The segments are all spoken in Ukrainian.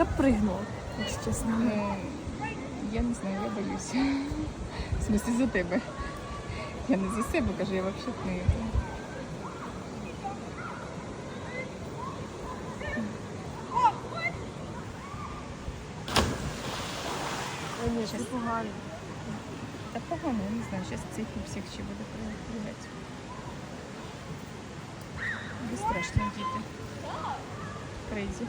Я б пригнула, якщо чесно. Ну, я не знаю, я боюся. В смысле за тебе. Я не за себе кажу, я взагалі не. Ой, ні, це погано. Та погано, я не знаю, зараз цей пупсик ще буде пригати. Безстрашні діти. Крейзі.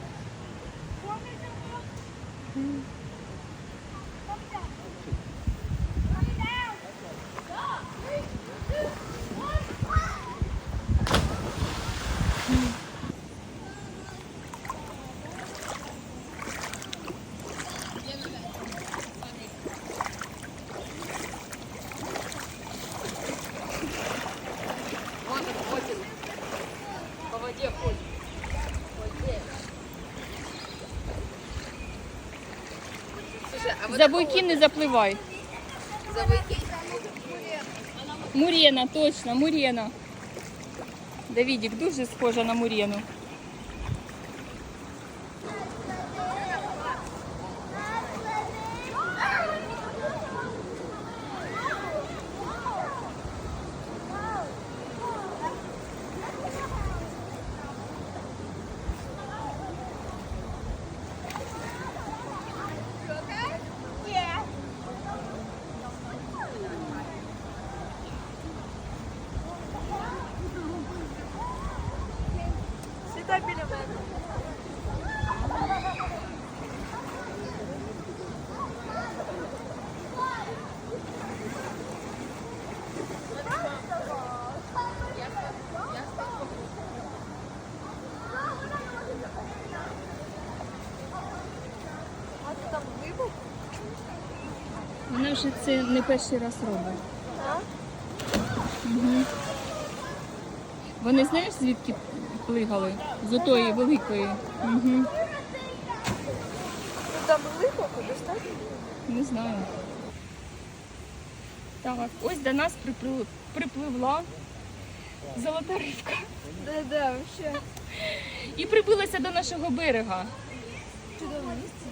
воде ходит. За буйки не запливай. За буйки. Мурена, точно, Мурена. Давідік дуже схожа на Мурену. Сідай біля мене. Вона вже це не перший раз робить. Так? Угу. Вони знаєш, звідки плигали? З отої великої. Угу. Там вибух, достатньо? Не знаю. Так, ось до нас припли- припливла золота рибка. Да-да, вообще. І прибилася до нашого берега. Чудове місце.